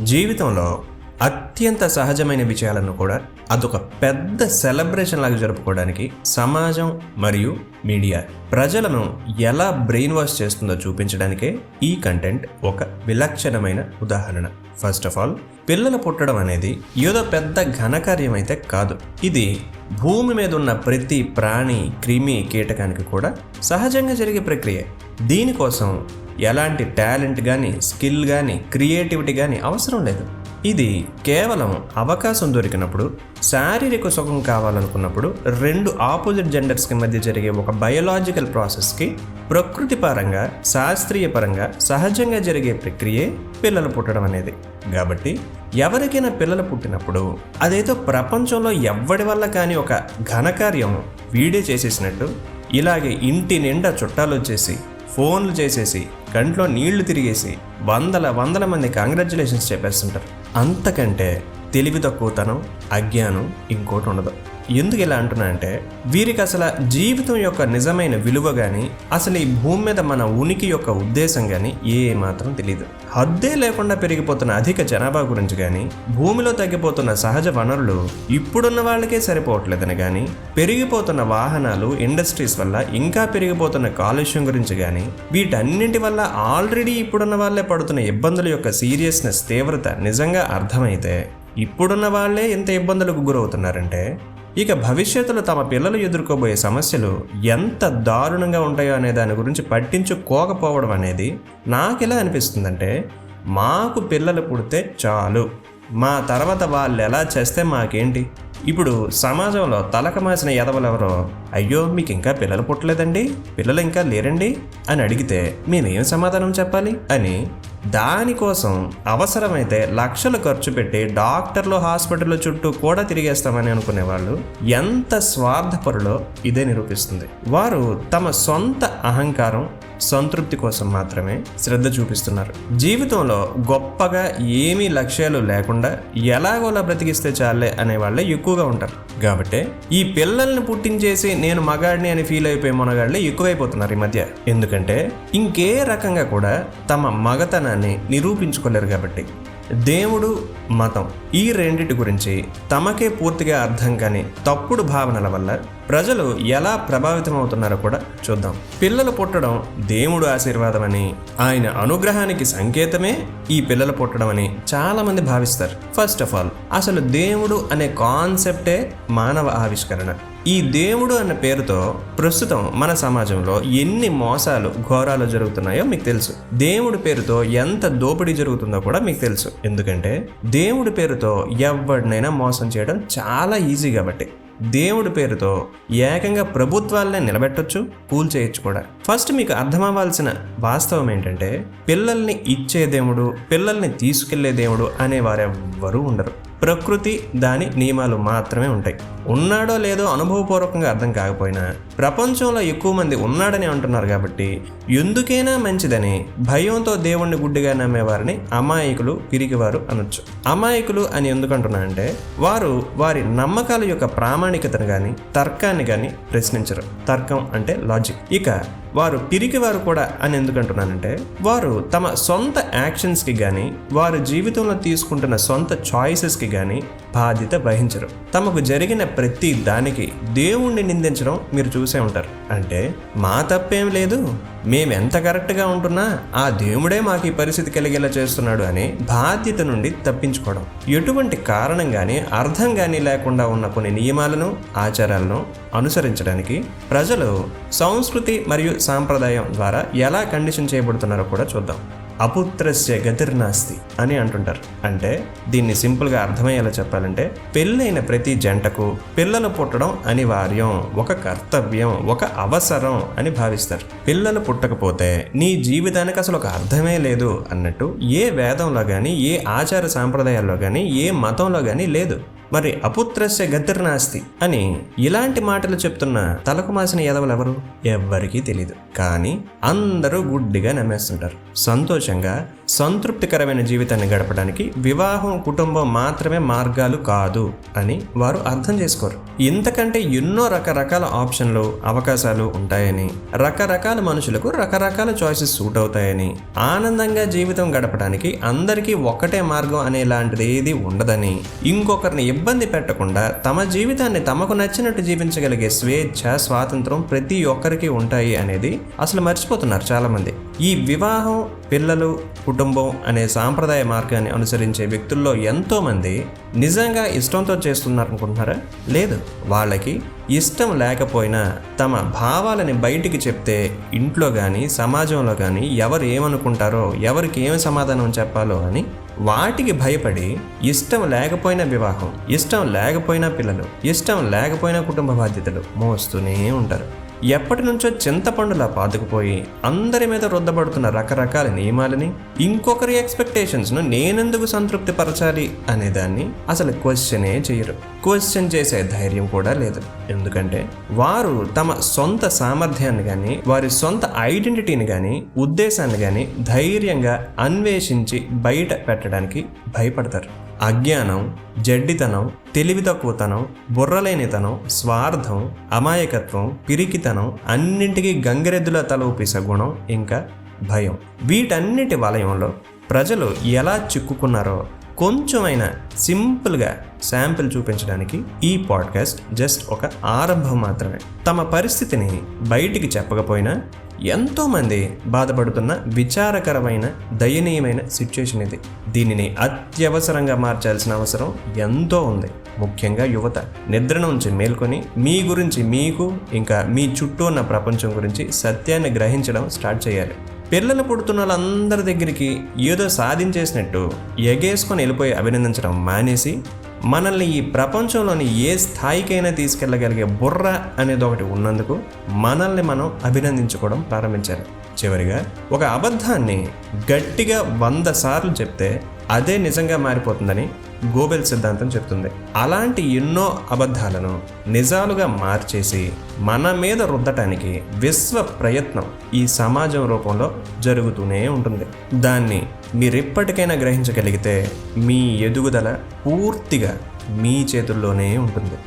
జీవితంలో అత్యంత సహజమైన విషయాలను కూడా అదొక పెద్ద సెలబ్రేషన్ లాగా జరుపుకోవడానికి సమాజం మరియు మీడియా ప్రజలను ఎలా బ్రెయిన్ వాష్ చేస్తుందో చూపించడానికే ఈ కంటెంట్ ఒక విలక్షణమైన ఉదాహరణ. ఫస్ట్ ఆఫ్ ఆల్ పిల్లలు పుట్టడం అనేది ఏదో పెద్ద ఘనకార్యం అయితే కాదు. ఇది భూమి మీద ఉన్న ప్రతి ప్రాణి క్రిమి కీటకానికి కూడా సహజంగా జరిగే ప్రక్రియ. దీనికోసం ఎలాంటి టాలెంట్ కానీ స్కిల్ కానీ క్రియేటివిటీ కానీ అవసరం లేదు. ఇది కేవలం అవకాశం దొరికినప్పుడు శారీరక సుఖం కావాలనుకున్నప్పుడు రెండు ఆపోజిట్ జెండర్స్కి మధ్య జరిగే ఒక బయోలాజికల్ ప్రాసెస్కి ప్రకృతి పరంగా శాస్త్రీయ పరంగా సహజంగా జరిగే ప్రక్రియే పిల్లలు పుట్టడం అనేది. కాబట్టి ఎవరికైనా పిల్లలు పుట్టినప్పుడు అదేదో ప్రపంచంలో ఎవ్వడి వల్ల కానీ ఒక ఘనకార్యం వీడే చేసేసినట్టు ఇలాగే ఇంటి నిండా చుట్టాలు వచ్చేసి ఫోన్లు చేసేసి కంట్లో నీళ్ళు తిరిగేసి వందల వందల మంది కంగ్రాచులేషన్స్ చెప్పేస్తుంటారు. అంతకంటే తెలివి తక్కువతనం అజ్ఞానం ఇంకోటి ఉండదు. ఎందుకు ఇలా అంటున్నానంటే వీరికి అసలు జీవితం యొక్క నిజమైన విలువ కానీ అసలు ఈ భూమి మీద మన ఉనికి యొక్క ఉద్దేశం కానీ ఏ మాత్రం తెలియదు హద్దే లేకుండా పెరిగిపోతున్న అధిక జనాభా గురించి కానీ భూమిలో తగ్గిపోతున్న సహజ వనరులు ఇప్పుడున్న వాళ్ళకే సరిపోవట్లేదని కానీ పెరిగిపోతున్న వాహనాలు ఇండస్ట్రీస్ వల్ల ఇంకా పెరిగిపోతున్న కాలుష్యం గురించి కానీ వీటన్నింటి వల్ల ఆల్రెడీ ఇప్పుడున్న వాళ్ళే పడుతున్న ఇబ్బందుల యొక్క సీరియస్నెస్ తీవ్రత నిజంగా అర్థమైతే ఇప్పుడున్న వాళ్ళే ఎంత ఇబ్బందులకు గురవుతున్నారంటే ఇక భవిష్యత్తులో తమ పిల్లలు ఎదుర్కోబోయే సమస్యలు ఎంత దారుణంగా ఉంటాయో అనే దాని గురించి పట్టించుకోకపోవడం అనేది నాకు ఎలా అనిపిస్తుందంటే మాకు పిల్లలు పుడితే చాలు. మా తర్వాత వాళ్ళు ఎలా చేస్తే మాకేంటి? ఇప్పుడు సమాజంలో తలక మాసిన ఎదవలెవరో అయ్యో మీకు ఇంకా పిల్లలు పుట్టలేదండి? పిల్లలు ఇంకా లేరండి? అని అడిగితే మేమేం సమాధానం చెప్పాలి? అని దానికోసం అవసరమైతే లక్షలు ఖర్చు పెట్టి డాక్టర్లు హాస్పిటల్ చుట్టూ కూడా తిరిగేస్తామని అనుకునే వాళ్ళు ఎంత స్వార్థపరులో ఇదే నిరూపిస్తుంది. వారు తమ సొంత అహంకారం సంతృప్తి కోసం మాత్రమే శ్రద్ధ చూపిస్తున్నారు. జీవితంలో గొప్పగా ఏమీ లక్ష్యాలు లేకుండా ఎలాగోలా బ్రతికిస్తే చాలే అనే వాళ్ళే ఎక్కువగా ఉంటారు. కాబట్టి ఈ పిల్లల్ని పుట్టించేసి నేను మగాడిని అని ఫీల్ అయిపోయే మొనగాళ్ళే ఎక్కువైపోతున్నారు ఈ మధ్య. ఎందుకంటే ఇంకే రకంగా కూడా తమ మగతనాన్ని నిరూపించుకోలేరు కాబట్టి. దేవుడు మతం. ఈ రెండిటి గురించి తమకే పూర్తిగా అర్థం కాని తప్పుడు భావనల వల్ల ప్రజలు ఎలా ప్రభావితం అవుతున్నారో కూడా చూద్దాం. పిల్లలు పుట్టడం దేవుడు ఆశీర్వాదం అని ఆయన అనుగ్రహానికి సంకేతమే ఈ పిల్లలు పుట్టడం అని చాలామంది భావిస్తారు. ఫస్ట్ ఆఫ్ ఆల్ అసలు దేవుడు అనే కాన్సెప్టే మానవ ఆవిష్కరణ. ఈ దేవుడు అన్న పేరుతో ప్రస్తుతం మన సమాజంలో ఎన్ని మోసాలు ఘోరాలు జరుగుతున్నాయో మీకు తెలుసు. దేవుడి పేరుతో ఎంత దోపిడీ జరుగుతుందో కూడా మీకు తెలుసు. ఎందుకంటే దేవుడి పేరుతో ఎవరినైనా మోసం చేయడం చాలా ఈజీ కాబట్టి. దేవుడి పేరుతో ఏకంగా ప్రభుత్వాలనే నిలబెట్టొచ్చు కూల్ చేయొచ్చు కూడా. ఫస్ట్ మీకు అర్థమవ్వాల్సిన వాస్తవం ఏంటంటే పిల్లల్ని ఇచ్చే దేవుడు పిల్లల్ని తీసుకెళ్ళే దేవుడు అనే వారెవ్వరూ ఉండరు. ప్రకృతి దాని నియమాలు మాత్రమే ఉంటాయి. ఉన్నాడో లేదో అనుభవపూర్వకంగా అర్థం కాకపోయినా ప్రపంచంలో ఎక్కువ మంది ఉన్నాడని అంటున్నారు కాబట్టి ఎందుకైనా మంచిదని భయంతో దేవుణ్ణి గుడ్డిగా నమ్మేవారిని అమాయకులు పిరికివారు అనొచ్చు. అమాయకులు అని ఎందుకు అంటున్నా అంటే వారు వారి నమ్మకాల యొక్క ప్రామాణికతను కానీ తర్కాన్ని కానీ ప్రశ్నించరు. తర్కం అంటే లాజిక్ ఇక వారు పిరికివారు కూడా అని ఎందుకంటున్నానంటే వారు తమ సొంత యాక్షన్స్కి కానీ వారు జీవితంలో తీసుకుంటున్న సొంత చాయిసెస్కి కానీ బాధ్యత వహించరు. తమకు జరిగిన ప్రతి దానికి దేవుణ్ణి నిందించడం మీరు చూసే ఉంటారు. అంటే మా తప్పేం లేదు. మేము ఎంత కరెక్ట్గా ఉంటున్నా ఆ దేవుడే మాకు ఈ పరిస్థితి కలిగేలా చేస్తున్నాడు అని బాధ్యత నుండి తప్పించుకోవడం. ఎటువంటి కారణం కానీ అర్థం కానీ లేకుండా ఉన్న కొన్ని నియమాలను ఆచారాలను అనుసరించడానికి ప్రజలు సంస్కృతి మరియు సాంప్రదాయం ద్వారా ఎలా కండిషన్ చేయబడుతున్నారో కూడా చూద్దాం. అపుత్రస్య గతిర్నాస్తి అని అంటుంటారు. అంటే దీన్ని సింపుల్గా అర్థమయ్యేలా చెప్పాలంటే పెళ్ళైన ప్రతి జంటకు పిల్లలు పుట్టడం అనివార్యం ఒక కర్తవ్యం ఒక అవసరం అని భావిస్తారు. పిల్లలు పుట్టకపోతే నీ జీవితానికి అసలు ఒక అర్థమే లేదు అన్నట్టు ఏ వేదంలో కానీ ఏ ఆచార సాంప్రదాయాల్లో కానీ ఏ మతంలో కానీ లేదు. మరి అపుత్రస్య గతిర్నాస్తి అని ఇలాంటి మాటలు చెప్తున్న తలకు మాసిన ఎదవలెవరు ఎవ్వరికీ తెలియదు కానీ అందరూ గుడ్డిగా నమ్మేస్తుంటారు. సంతోషంగా సంతృప్తికరమైన జీవితాన్ని గడపడానికి వివాహం కుటుంబం మాత్రమే మార్గాలు కాదు అని వారు అర్థం చేసుకోరు. ఇంతకంటే ఎన్నో రకరకాల ఆప్షన్లు అవకాశాలు ఉంటాయని రకరకాల మనుషులకు రకరకాల చాయిసెస్ సూట్ అవుతాయని ఆనందంగా జీవితం గడపడానికి అందరికీ ఒక్కటే మార్గం అనేలాంటిది ఏది ఉండదని ఇంకొకరిని ఇబ్బంది పెట్టకుండా తమ జీవితాన్ని తమకు నచ్చినట్టు జీవించగలిగే స్వేచ్ఛ స్వాతంత్రం ప్రతి ఒక్కరికి ఉంటాయి అనేది అసలు మర్చిపోతున్నారు చాలామంది. ఈ వివాహం పిల్లలు కుటుంబం అనే సాంప్రదాయ మార్గాన్ని అనుసరించే వ్యక్తుల్లో ఎంతోమంది నిజంగా ఇష్టంతో చేస్తున్నారు అనుకుంటున్నారా లేదు వాళ్ళకి ఇష్టం లేకపోయినా తమ భావాలని బయటికి చెప్తే ఇంట్లో కానీ సమాజంలో కానీ ఎవరు ఏమనుకుంటారో ఎవరికి ఏమి సమాధానం చెప్పాలో అని వాటికి భయపడి ఇష్టం లేకపోయినా వివాహం ఇష్టం లేకపోయినా పిల్లలు ఇష్టం లేకపోయినా కుటుంబ బాధ్యతలు మోస్తూనే ఉంటారు. ఎప్పటి నుంచో చింతపండులా పాతుకుపోయి అందరి మీద రుద్దబడుతున్న రకరకాల నియమాలని ఇంకొకరి ఎక్స్పెక్టేషన్స్ను నేనెందుకు సంతృప్తి పరచాలి అనే దాన్ని అసలు క్వశ్చనే చేయరు. క్వశ్చన్ చేసే ధైర్యం కూడా లేదు. ఎందుకంటే వారు తమ సొంత సామర్థ్యాన్ని కానీ వారి సొంత ఐడెంటిటీని కానీ ఉద్దేశాన్ని కానీ ధైర్యంగా అన్వేషించి బయట పెట్టడానికి భయపడతారు. అజ్ఞానం జడ్డితనం తెలివి తక్కువతనం బుర్రలేనితనం స్వార్థం అమాయకత్వం పిరికితనం అన్నింటికీ గంగిరెద్దుల తల గుణం ఇంకా భయం. వీటన్నిటి వలయంలో ప్రజలు ఎలా చిక్కుకున్నారో కొంచెమైనా సింపుల్గా శాంపిల్ చూపించడానికి ఈ పాడ్కాస్ట్ జస్ట్ ఒక ఆరంభం మాత్రమే. తమ పరిస్థితిని బయటికి చెప్పకపోయినా ఎంతోమంది బాధపడుతున్న విచారకరమైన దయనీయమైన సిచ్యుయేషన్ ఇది. దీనిని అత్యవసరంగా మార్చాల్సిన అవసరం ఎంతో ఉంది. ముఖ్యంగా యువత నిద్ర నుంచి మేల్కొని మీ గురించి మీకు ఇంకా మీ చుట్టూ ఉన్న ప్రపంచం గురించి సత్యాన్ని గ్రహించడం స్టార్ట్ చేయాలి. పిల్లలు పుడుతున్న వాళ్ళందరి దగ్గరికి ఏదో సాధించేసినట్టు ఎగేసుకొని వెళ్ళిపోయి అభినందించడం మానేసి మనల్ని ఈ ప్రపంచంలోని ఏ స్థాయికైనా తీసుకెళ్ళగలిగే బుర్ర అనేది ఒకటి ఉన్నందుకు మనల్ని మనం అభినందించుకోవడం ప్రారంభించాలి చివరిగా ఒక అబద్ధాన్ని గట్టిగా వంద సార్లు చెప్తే అదే నిజంగా మారిపోతుందని గోబెల్ సిద్ధాంతం చెప్తుంది. అలాంటి ఎన్నో అబద్ధాలను నిజాలుగా మార్చేసి మన మీద రుద్దటానికి విశ్వ ప్రయత్నం ఈ సమాజం రూపంలో జరుగుతూనే ఉంటుంది. దాన్ని మీరెప్పటికైనా గ్రహించగలిగితే మీ ఎదుగుదల పూర్తిగా మీ చేతుల్లోనే ఉంటుంది.